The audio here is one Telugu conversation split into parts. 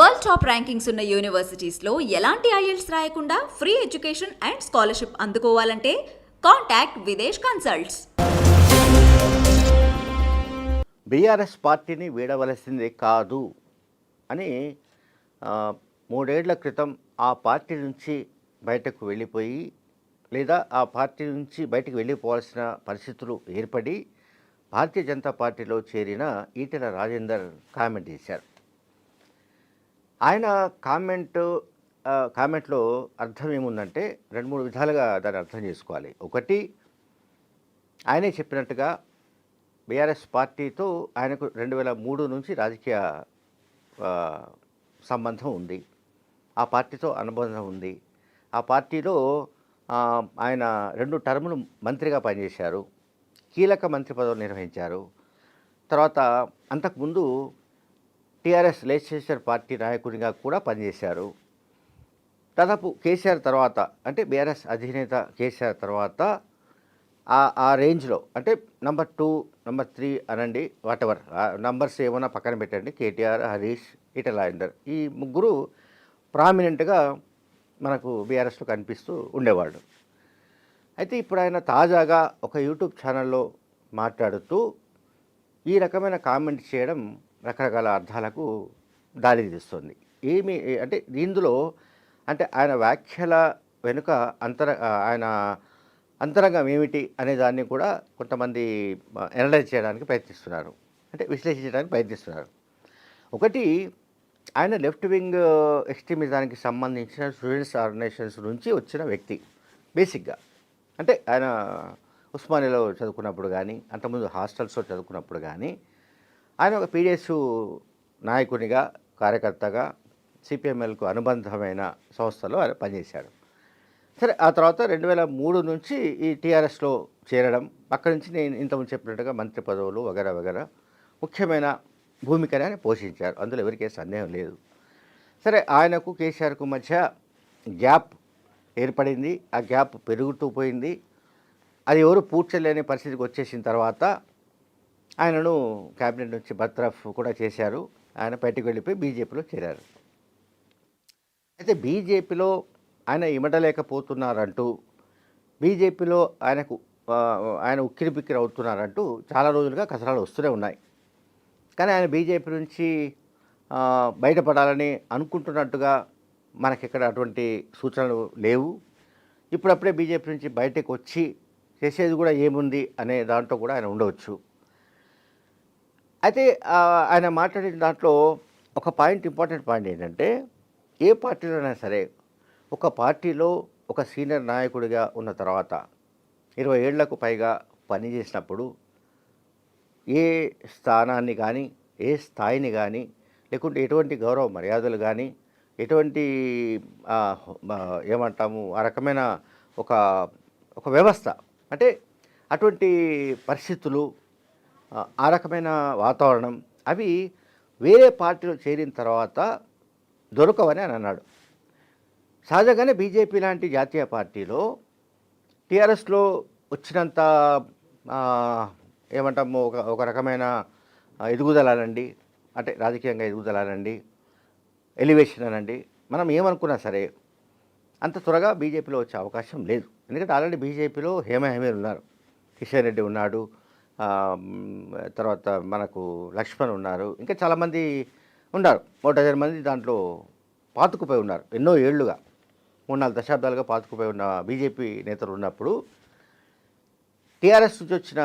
వరల్డ్ టాప్ ర్యాంకింగ్స్ ఉన్న యూనివర్సిటీస్లో ఎలాంటి ఐఎల్స్ రాయకుండా ఫ్రీ ఎడ్యుకేషన్ అండ్ స్కాలర్షిప్ అందుకోవాలంటే కాంటాక్ట్ విదేశ్ కన్సల్ట్స్. బీఆర్ఎస్ పార్టీని వీడవలసింది కాదు అని మూడేళ్ళ క్రితం ఆ పార్టీ నుంచి బయటకు వెళ్ళిపోయి లేదా ఆ పార్టీ నుంచి బయటకు వెళ్ళిపోవాల్సిన పరిస్థితులు ఏర్పడి భారతీయ జనతా పార్టీలో చేరిన ఈటెల రాజేందర్ కామెంట్ చేశారు. ఆయన కామెంట్ కామెంట్లో అర్థం ఏముందంటే రెండు మూడు విధాలుగా దాన్ని అర్థం చేసుకోవాలి. ఒకటి ఆయనే చెప్పినట్టుగా బీఆర్ఎస్ పార్టీతో ఆయనకు రెండు వేల మూడు నుంచి రాజకీయ సంబంధం ఉంది. ఆ పార్టీతో అనుబంధం ఉంది. ఆ పార్టీలో ఆయన రెండు టర్ములు మంత్రిగా పనిచేశారు. కీలక మంత్రి పదవులు నిర్వహించారు. తర్వాత అంతకుముందు టీఆర్ఎస్ లెజిస్లేచర్ పార్టీ నాయకునిగా కూడా పనిచేశారు. దాదాపు కేసీఆర్ తర్వాత అంటే బీఆర్ఎస్ అధినేత కేసీఆర్ తర్వాత ఆ ఆ రేంజ్లో అంటే నంబర్ టూ నంబర్ త్రీ అనండి వాట్ ఎవర్ నంబర్స్ ఏమైనా పక్కన పెట్టండి కేటీఆర్ హరీష్ ఈటల రాజేందర్ ఈ ముగ్గురు ప్రామినెంట్గా మనకు బీఆర్ఎస్లో కనిపిస్తూ ఉండేవాడు అయితే ఇప్పుడు ఆయన తాజాగా ఒక యూట్యూబ్ ఛానల్లో మాట్లాడుతూ ఈ రకమైన కామెంట్ చేయడం రకరకాల అర్థాలకు దారి తీస్తుంది. ఏమి అంటే ఇందులో అంటే ఆయన వ్యాఖ్యల వెనుక అంతర ఆయన అంతరంగం ఏమిటి అనే దాన్ని కూడా కొంతమంది ఎనలైజ్ చేయడానికి ప్రయత్నిస్తున్నారు. అంటే విశ్లేషించడానికి ప్రయత్నిస్తున్నారు. ఒకటి ఆయన లెఫ్ట్ వింగ్ ఎక్స్ట్రీమిజానికి సంబంధించిన స్టూడెంట్స్ ఆర్గనైజేషన్స్ నుంచి వచ్చిన వ్యక్తి బేసిక్గా. అంటే ఆయన ఉస్మానియాలో చదువుకున్నప్పుడు కానీ అంతకుముందు హాస్టల్స్లో చదువుకున్నప్పుడు కానీ ఆయన ఒక పీడిఎస్ నాయకునిగా కార్యకర్తగా సిపిఎంఎల్కు అనుబంధమైన సంస్థలో ఆయన పనిచేశాడు. సరే ఆ తర్వాత రెండు వేల మూడు నుంచి ఈ టీఆర్ఎస్లో చేరడం అక్కడి నుంచి నేను ఇంతకుముందు చెప్పినట్టుగా మంత్రి పదవులు వగేరా వగేరా ముఖ్యమైన భూమికని ఆయన పోషించారు. అందులో ఎవరికే సందేహం లేదు. సరే ఆయనకు కేసీఆర్కు మధ్య గ్యాప్ ఏర్పడింది. ఆ గ్యాప్ పెరుగుతూ పోయింది. అది ఎవరు పూడ్చలేని పరిస్థితికి వచ్చేసిన తర్వాత ఆయనను క్యాబినెట్ నుంచి బత్రఫ్ కూడా చేశారు. ఆయన బయటకు వెళ్ళిపోయి బీజేపీలో చేరారు. అయితే బీజేపీలో ఆయన ఇమడలేకపోతున్నారంటూ బీజేపీలో ఆయనకు ఆయన ఉక్కిరి బిక్కిరి అవుతున్నారంటూ చాలా రోజులుగా కసరాలు వస్తూనే ఉన్నాయి. కానీ ఆయన బీజేపీ నుంచి బయటపడాలని అనుకుంటున్నట్టుగా మనకిక్కడ అటువంటి సూచనలు లేవు. ఇప్పుడప్పుడే బీజేపీ నుంచి బయటకు వచ్చి చేసేది కూడా ఏముంది అనే దాంట్లో కూడా ఆయన ఉండవచ్చు. అయితే ఆయన మాట్లాడిన దాంట్లో ఒక పాయింట్ ఇంపార్టెంట్ పాయింట్ ఏంటంటే ఏ పార్టీలోనైనా సరే ఒక పార్టీలో ఒక సీనియర్ నాయకుడిగా ఉన్న తర్వాత ఇరవై ఏళ్ళకు పైగా పనిచేసినప్పుడు ఏ స్థానాన్ని కానీ ఏ స్థాయిని కానీ లేకుంటే ఎటువంటి గౌరవ మర్యాదలు కానీ ఎటువంటి ఏమంటాము ఆ రకమైన ఒక ఒక వ్యవస్థ అంటే అటువంటి పరిస్థితులు ఆ, రకమైన వాతావరణం అవి వేరే పార్టీలో చేరిన తర్వాత దొరకవని అని అన్నాడు. సహజంగానే బీజేపీ లాంటి జాతీయ పార్టీలో టీఆర్ఎస్లో వచ్చినంత ఏమంటాము ఒక ఒక రకమైన ఎదుగుదలనండి ఎదుగుదల అంటే రాజకీయంగా ఎదుగుదలనండి ఎలివేషన్ అనండి మనం ఏమనుకున్నా సరే అంత త్వరగా బీజేపీలో వచ్చే అవకాశం లేదు. ఎందుకంటే ఆల్రెడీ బీజేపీలో హేమ హేమీలు ఉన్నారు. కిషన్ రెడ్డి ఉన్నాడు తర్వాత మనకు లక్ష్మణ్ ఉన్నారు. ఇంకా చాలామంది ఉన్నారు. ఒక డజన్ మంది దాంట్లో పాతుకుపోయి ఉన్నారు. ఎన్నో ఏళ్ళుగా. మూడు నాలుగు దశాబ్దాలుగా పాతుకుపోయి ఉన్న బీజేపీ నేతలు ఉన్నప్పుడు టీఆర్ఎస్ నుంచి వచ్చిన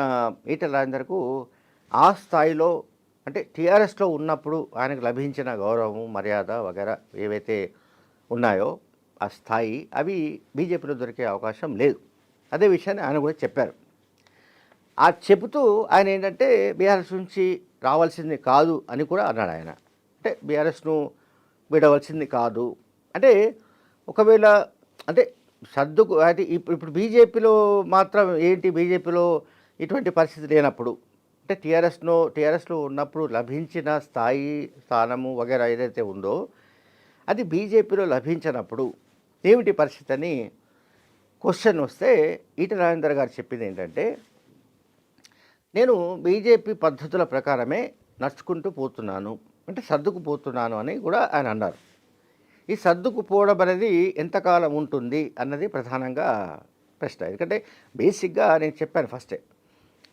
ఈటల రాజేందర్కు ఆ స్థాయిలో అంటే టీఆర్ఎస్లో ఉన్నప్పుడు ఆయనకు లభించిన గౌరవం మర్యాద వగేరా ఏవైతే ఉన్నాయో ఆ స్థాయి అవి బీజేపీలో దొరికే అవకాశం లేదు. అదే విషయాన్ని ఆయన కూడా చెప్పారు. ఆ చెబుతూ ఆయన ఏంటంటే బీఆర్ఎస్ నుంచి రావాల్సింది కాదు అని కూడా అన్నాడు ఆయన. అంటే బీఆర్ఎస్ను విడవలసింది కాదు. అంటే ఒకవేళ అంటే సర్దుకు అది ఇప్పుడు బీజేపీలో మాత్రం ఏంటి బీజేపీలో ఇటువంటి పరిస్థితి లేనప్పుడు అంటే టీఆర్ఎస్ను టీఆర్ఎస్లో ఉన్నప్పుడు లభించిన స్థాయి స్థానము వగేరా ఏదైతే ఉందో అది బీజేపీలో లభించినప్పుడు ఏమిటి పరిస్థితి అని క్వశ్చన్ వస్తే ఈట రాజేందర్ గారు చెప్పింది ఏంటంటే నేను బీజేపీ పద్ధతుల ప్రకారమే నడుచుకుంటూ పోతున్నాను అంటే సర్దుకుపోతున్నాను అని కూడా ఆయన అన్నారు. ఈ సర్దుకుపోవడం అనేది ఎంతకాలం ఉంటుంది అన్నది ప్రధానంగా ప్రశ్న. ఎందుకంటే బేసిక్గా నేను చెప్పాను ఫస్టే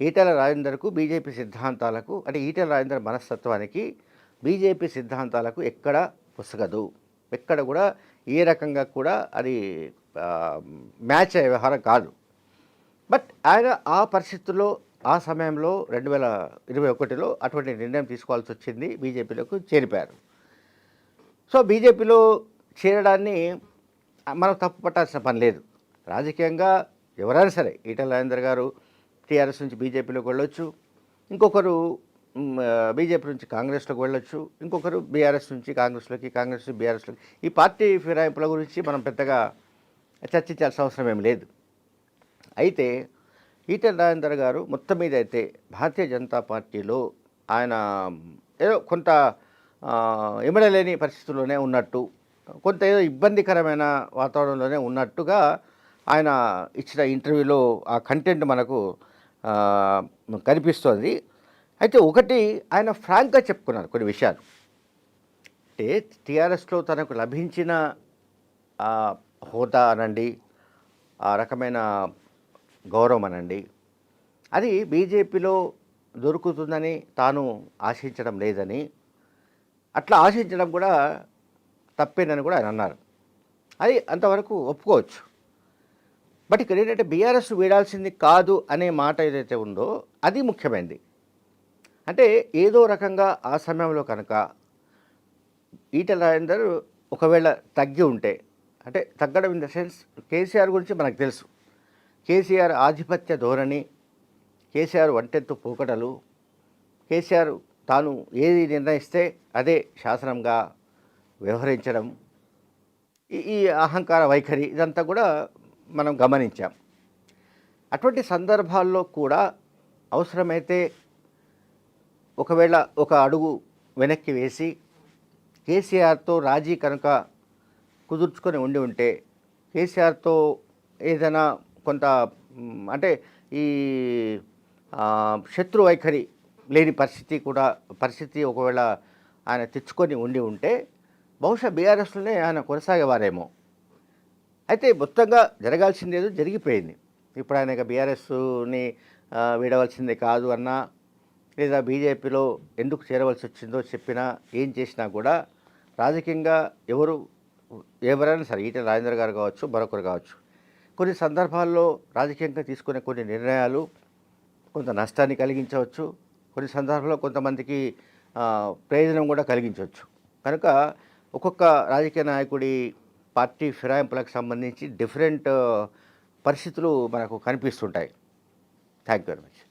ఈటెల రాజేందర్కు బీజేపీ సిద్ధాంతాలకు అంటే ఈటెల రాజేందర్ మనస్తత్వానికి బీజేపీ సిద్ధాంతాలకు ఎక్కడ పుసగదు. ఎక్కడ కూడా ఏ రకంగా కూడా అది మ్యాచ్ అయ్యే వ్యవహారం కాదు. బట్ ఆయన ఆ పరిస్థితుల్లో ఆ సమయంలో రెండు వేల ఇరవై ఒకటిలో అటువంటి నిర్ణయం తీసుకోవాల్సి వచ్చింది బీజేపీలోకి చేరిపారు సో బీజేపీలో చేరడాన్ని మనం తప్పు పట్టాల్సిన పని లేదు. రాజకీయంగా ఎవరైనా సరే ఈటల రాజేందర్ గారు టీఆర్ఎస్ నుంచి బీజేపీలోకి వెళ్ళొచ్చు. ఇంకొకరు బీజేపీ నుంచి కాంగ్రెస్లోకి వెళ్ళొచ్చు. ఇంకొకరు బీఆర్ఎస్ నుంచి కాంగ్రెస్లోకి కాంగ్రెస్ నుంచి బీఆర్ఎస్లోకి. ఈ పార్టీ ఫిరాయింపుల గురించి మనం పెద్దగా చర్చించాల్సిన అవసరం ఏం లేదు. అయితే ఈటెల రాజేందర్ గారు మొత్తం మీద అయితే భారతీయ జనతా పార్టీలో ఆయన ఏదో కొంత ఇమడలేని పరిస్థితుల్లోనే ఉన్నట్టు కొంత ఏదో ఇబ్బందికరమైన వాతావరణంలోనే ఉన్నట్టుగా ఆయన ఇచ్చిన ఇంటర్వ్యూలో ఆ కంటెంట్ మనకు కనిపిస్తుంది కనిపిస్తోంది. అయితే ఒకటి ఆయన ఫ్రాంక్గా చెప్పుకున్నారు కొన్ని విషయాలు. అంటే టీఆర్ఎస్లో తనకు లభించిన హోదా అనండి ఆ రకమైన గౌరవం అనండి అది బీజేపీలో దొరుకుతుందని తాను ఆశించడం లేదని అట్లా ఆశించడం కూడా తప్పేనని కూడా ఆయన అన్నారు. అది అంతవరకు ఒప్పుకోవచ్చు. బట్ ఇక్కడ ఏంటంటే బీఆర్ఎస్ వీడాల్సింది కాదు అనే మాట ఏదైతే ఉందో అది ముఖ్యమైనది అంటే ఏదో రకంగా ఆ సమయంలో కనుక ఈటల రాజేందర్ ఒకవేళ తగ్గి ఉంటే అంటే తగ్గడం ఇన్ ద సెన్స్ కేసీఆర్ గురించి మనకు తెలుసు. కేసీఆర్ ఆధిపత్య ధోరణి కేసీఆర్ వంటెత్తు పోకడలు కేసీఆర్ తాను ఏది నిర్ణయిస్తే అదే శాసనంగా వ్యవహరించడం ఈ- ఈ అహంకార వైఖరి ఇదంతా కూడా మనం గమనించాం. అటువంటి సందర్భాల్లో కూడా అవసరమైతే ఒకవేళ ఒక అడుగు వెనక్కి వేసి కేసీఆర్తో రాజీ కనుక కుదుర్చుకొని ఉండి ఉంటే కేసీఆర్తో ఏదైనా కొంత అంటే ఈ శత్రు వైఖరి లేని పరిస్థితి కూడా పరిస్థితి ఒకవేళ ఆయన తెచ్చుకొని ఉండి ఉంటే బహుశా బీఆర్ఎస్లోనే ఆయన కొనసాగేవారేమో. అయితే మొత్తంగా జరగాల్సింది ఏదో జరిగిపోయింది. ఇప్పుడు ఆయన ఇక బీఆర్ఎస్ని వీడవలసిందే కాదు అన్నా లేదా బీజేపీలో ఎందుకు చేరవలసి వచ్చిందో చెప్పినా ఏం చేసినా కూడా రాజకీయంగా ఎవరు ఎవరైనా సరే ఈటెల రాజేంద్ర గారు కావచ్చు మరొకరు కావచ్చు కొన్ని సందర్భాల్లో రాజకీయంగా తీసుకునే కొన్ని నిర్ణయాలు కొంత నష్టాన్ని కలిగించవచ్చు. కొన్ని సందర్భాల్లో కొంతమందికి ప్రయోజనం కూడా కలిగించవచ్చు. కనుక ఒక్కొక్క రాజకీయ నాయకుడి పార్టీ ఫిరాయింపులకు సంబంధించి డిఫరెంట్ పరిస్థితులు మనకు కనిపిస్తుంటాయి. Thank you very much.